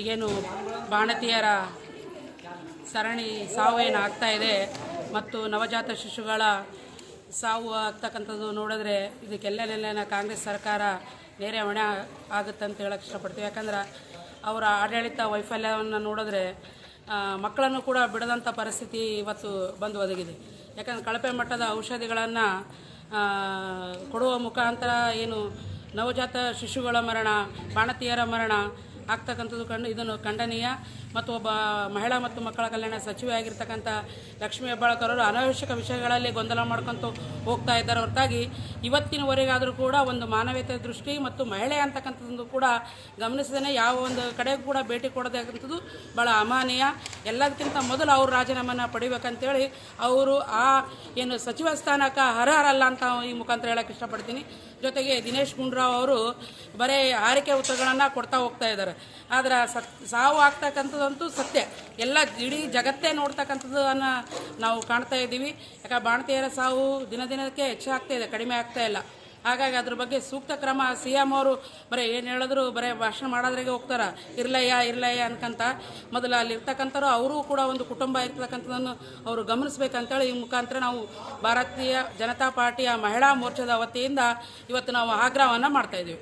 ಈಗೇನು ಬಾಣತಿಯರ ಸರಣಿ ಸಾವು ಏನು ಆಗ್ತಾ ಇದೆ ಮತ್ತು ನವಜಾತ ಶಿಶುಗಳ ಸಾವು ಆಗ್ತಕ್ಕಂಥದ್ದು ನೋಡಿದ್ರೆ ಇದಕ್ಕೆಲ್ಲೆಲ್ಲೆನ ಕಾಂಗ್ರೆಸ್ ಸರ್ಕಾರ ನೇರ ಹೊಣೆ ಆಗುತ್ತೆ ಅಂತ ಹೇಳಕ್ಕೆ ಇಷ್ಟಪಡ್ತೀವಿ. ಯಾಕಂದ್ರೆ ಅವರ ಆಡಳಿತ ವೈಫಲ್ಯವನ್ನು ನೋಡಿದ್ರೆ ಮಕ್ಕಳನ್ನು ಕೂಡ ಬಿಡದಂಥ ಪರಿಸ್ಥಿತಿ ಇವತ್ತು ಬಂದು ಒದಗಿದೆ. ಯಾಕಂದ್ರೆ ಕಳಪೆ ಮಟ್ಟದ ಔಷಧಿಗಳನ್ನು ಕೊಡುವ ಮುಖಾಂತರ ಏನು ನವಜಾತ ಶಿಶುಗಳ ಮರಣ, ಬಾಣತಿಯರ ಮರಣ ಆಗ್ತಕ್ಕಂಥದ್ದು ಕಂಡು ಇದನ್ನು ಖಂಡನೀಯ ಮತ್ತು ಒಬ್ಬ ಮಹಿಳಾ ಮತ್ತು ಮಕ್ಕಳ ಕಲ್ಯಾಣ ಸಚಿವೆ ಆಗಿರ್ತಕ್ಕಂಥ ಲಕ್ಷ್ಮೀ ಹೆಬ್ಬಾಳ್ಕರವರು ಅನಾವಶ್ಯಕ ವಿಷಯಗಳಲ್ಲಿ ಗೊಂದಲ ಮಾಡ್ಕೊತ ಹೋಗ್ತಾ ಇದ್ದಾರೆ. ಹೊರತಾಗಿ ಇವತ್ತಿನವರೆಗಾದರೂ ಕೂಡ ಒಂದು ಮಾನವೀಯತೆ ದೃಷ್ಟಿ ಮತ್ತು ಮಹಿಳೆ ಅಂತಕ್ಕಂಥದ್ದು ಕೂಡ ಗಮನಿಸದೇ ಯಾವ ಒಂದು ಕಡೆಗೂ ಕೂಡ ಭೇಟಿ ಕೊಡೋದಂಥದ್ದು ಭಾಳ ಅಮಾನೀಯ. ಎಲ್ಲದಕ್ಕಿಂತ ಮೊದಲು ಅವರು ರಾಜೀನಾಮೆನ ಪಡಿಬೇಕಂತೇಳಿ ಅವರು ಆ ಏನು ಸಚಿವ ಸ್ಥಾನಕ್ಕೆ ಅರ್ಹರಲ್ಲ ಅಂತ ಈ ಮುಖಾಂತರ ಹೇಳಕ್ಕೆ ಇಷ್ಟಪಡ್ತೀನಿ. ಜೊತೆಗೆ ದಿನೇಶ್ ಗುಂಡ್ರಾವ್ ಅವರು ಬರೀ ಆರಿಕೆ ಉತ್ತರಗಳನ್ನು ಕೊಡ್ತಾ ಹೋಗ್ತಾ ಇದ್ದಾರೆ. ಆದರೆ ಸತ್, ಸಾವು ಆಗ್ತಕ್ಕಂಥದ್ದಂತೂ ಸತ್ಯ. ಎಲ್ಲ ಇಡೀ ಜಗತ್ತೇ ನೋಡ್ತಕ್ಕಂಥದ್ದನ್ನು ನಾವು ಕಾಣ್ತಾ ಇದ್ದೀವಿ. ಯಾಕೆ ಬಾಣತಿಯರ ಸಾವು ದಿನ ದಿನಕ್ಕೆ ಹೆಚ್ಚಾಗ್ತಾ ಇದೆ, ಕಡಿಮೆ ಆಗ್ತಾ ಇಲ್ಲ. ಹಾಗಾಗಿ ಅದ್ರ ಬಗ್ಗೆ ಸೂಕ್ತ ಕ್ರಮ ಸಿ ಎಂ ಅವರು ಬರೀ ಏನು ಹೇಳಿದ್ರು ಬರೀ ಭಾಷಣ ಮಾಡೋದ್ರಾಗೆ ಹೋಗ್ತಾರೆ. ಇರ್ಲಯ್ಯ ಇರ್ಲಯ್ಯ ಅನ್ಕಂತ ಮೊದಲು ಅಲ್ಲಿರ್ತಕ್ಕಂಥವ್ರು, ಅವರೂ ಕೂಡ ಒಂದು ಕುಟುಂಬ ಇರ್ತಕ್ಕಂಥದ್ದನ್ನು ಅವರು ಗಮನಿಸ್ಬೇಕಂತೇಳಿ ಈ ಮುಖಾಂತರ ನಾವು ಭಾರತೀಯ ಜನತಾ ಪಾರ್ಟಿಯ ಮಹಿಳಾ ಮೋರ್ಚಾದ ವತಿಯಿಂದ ಇವತ್ತು ನಾವು ಆಗ್ರಹವನ್ನು ಮಾಡ್ತಾ ಇದ್ದೀವಿ.